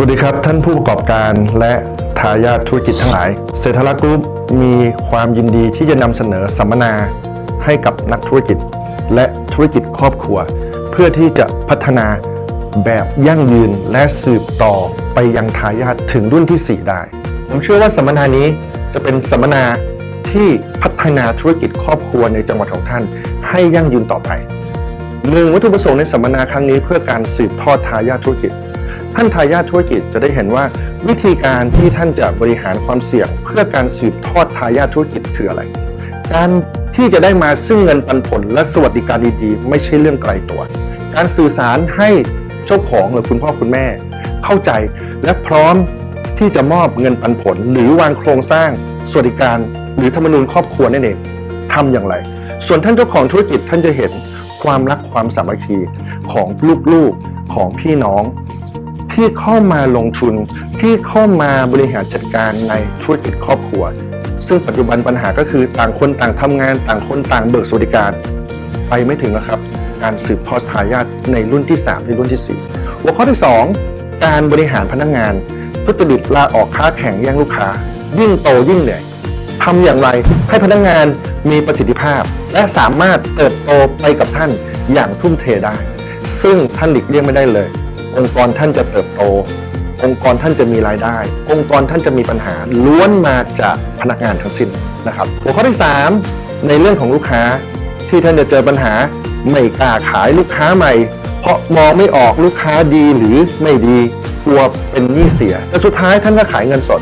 สวัสดีครับ ท่านผู้ประกอบการและทายาทธุรกิจทั้งหลาย เศรษฐลักษณ์กรุ๊ปมีความยินดีที่จะนำเสนอสัมมนาให้กับนักธุรกิจ และธุรกิจครอบครัว เพื่อที่จะพัฒนาแบบยั่งยืนและสืบต่อไปยังทายาทถึงรุ่นที่ 4 ได้ ผมเชื่อว่าสัมมนานี้จะเป็นสัมมนาที่พัฒนาธุรกิจครอบครัวในจังหวัดของท่าน ให้ยั่งยืนต่อไปหนึ่งวัตถุประสงค์ในสัมมนาครั้งนี้เพื่อการสืบทอดทายาทธุรกิจ ท่านทายาทธุรกิจจะได้เห็นว่า วิธีการที่ท่านจะบริหารความเสี่ยง เพื่อการสืบทอดทายาทธุรกิจคืออะไร การที่จะได้มาซึ่งเงินปันผล และสวัสดิการดีๆ ไม่ใช่เรื่องไกลตัว การสื่อสารให้เจ้าของหรือคุณพ่อคุณแม่ เข้าใจและพร้อมที่จะมอบเงินปันผล หรือวางโครงสร้างสวัสดิการหรือธรรมนูญครอบครัวนั่นเองทำอย่างไร ส่วนท่านเจ้าของธุรกิจท่านจะเห็นความรักความสามัคคีของลูกๆของพี่น้อง ที่เข้ามาลงทุนที่เข้ามาบริหารจัดการในธุรกิจครอบครัว ซึ่งปัจจุบันปัญหาก็คือต่างคนต่างทำงานต่างคนต่างเบิกสวัสดิการ ไปไม่ถึงแล้วครับ การสืบทอดทายาทในรุ่นที่ 3 ในรุ่นที่ 4 หัวข้อที่ 2 การบริหารพนักงานทุจริตลาออกค้าแข่งแย่งลูกค้า ยิ่งโตยิ่งเหนื่อยทำอย่างไรให้พนักงานมีประสิทธิภาพ และสามารถเติบโตไปกับท่านอย่างทุ่มเทได้ ซึ่งท่านหลีกเลี่ยงไม่ได้เลย องค์กรท่านจะเติบโต องค์กรท่านจะมีรายได้ องค์กรท่านจะมีปัญหาล้วนมาจากพนักงานทั้งสิ้นนะครับหัวข้อที่ 3 ในเรื่องของลูกค้าที่ท่านจะเจอปัญหาไม่กล้าขายลูกค้าใหม่ เพราะมองไม่ออกลูกค้าดีหรือไม่ดีกลัวเป็นหนี้เสีย แต่สุดท้ายท่านก็ขายเงินสด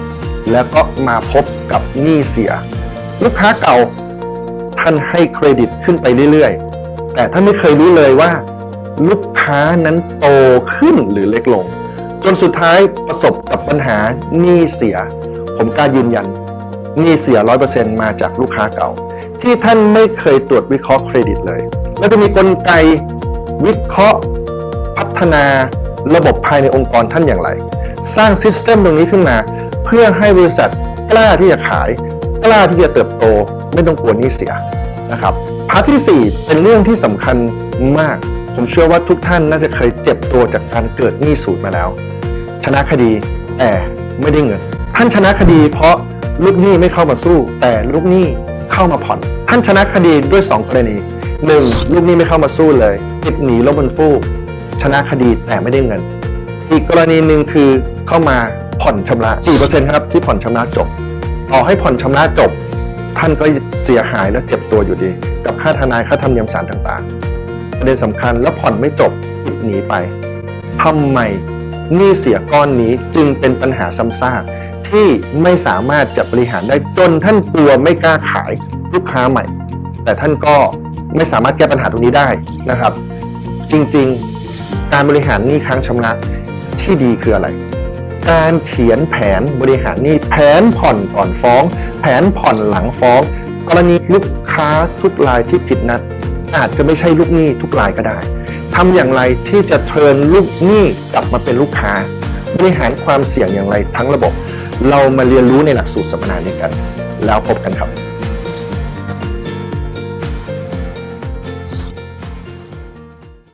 แล้วก็มาพบกับหนี้เสีย ลูกค้าเก่าท่านให้เครดิตขึ้นไปเรื่อยๆ แต่ท่านไม่เคยรู้เลยว่า ลูกค้านั้นโตขึ้นหรือเล็กลง จนสุดท้ายประสบกับปัญหาหนี้เสีย ผมกล้ายืนยันหนี้เสีย100%มาจากลูกค้าเก่า ที่ท่านไม่เคยตรวจวิเคราะห์เครดิตเลย แล้วจะมีกลไกวิเคราะห์ พัฒนาระบบภายในองค์กรท่านอย่างไร สร้างซิสเต็มตรงนี้ขึ้นมา เพื่อให้บริษัทกล้าที่จะขาย กล้าที่จะเติบโต ไม่ต้องกลัวหนี้เสียนะครับพาร์ทที่ 4 เป็นเรื่องที่สำคัญมาก ผมเชื่อว่าทุกท่านน่าจะเคยเจ็บตัวจากการเกิดหนี้สูตรมาแล้ว ชนะคดีแต่ไม่ได้เงิน ท่านชนะคดี เพราะลูกหนี้ไม่เข้ามาสู้ แต่ลูกหนี้เข้ามาผ่อน ท่านชนะคดีด้วย 2 กรณี 1. ลูกหนี้ไม่เข้ามาสู้เลยติดหนีลบบนฟูก ชนะคดีแต่ไม่ได้เงิน อีกกรณีหนึ่งคือเข้ามาผ่อนชำระกี่เปอร์เซ็นต์ครับที่ผ่อนชำระจบ ต่อให้ผ่อนชำระจบ ท่านก็เสียหายและเจ็บตัวอยู่ดี กับค่าทนายค่าธรรมเนียมศาลต่างๆ ประเด็นสำคัญแล้วผ่อนไม่จบหนีไปทำไมหนี้เสียก้อนนี้จึงเป็นปัญหาซ้ำซากที่ไม่สามารถจะบริหารได้จนท่านกลัวไม่กล้าขายลูกค้าใหม่ แต่ท่านก็ไม่สามารถแก้ปัญหาตรงนี้ได้นะครับ จริงๆ การบริหารหนี้ค้างชำระที่ดีคืออะไร การเขียนแผนบริหารหนี้แผนผ่อนก่อนฟ้อง แผนผ่อนหลังฟ้อง กรณีลูกค้าทุกรายที่ผิดนัด อาจจะไม่ใช่ลูกหนี้ทุกรายก็ได้ทำอย่างไรที่จะเทิร์นลูกหนี้กลับมาเป็นลูกค้า บริหารความเสี่ยงอย่างไรทั้งระบบ เรามาเรียนรู้ในหลักสูตรสัมมนานี้กัน แล้วพบกันครับ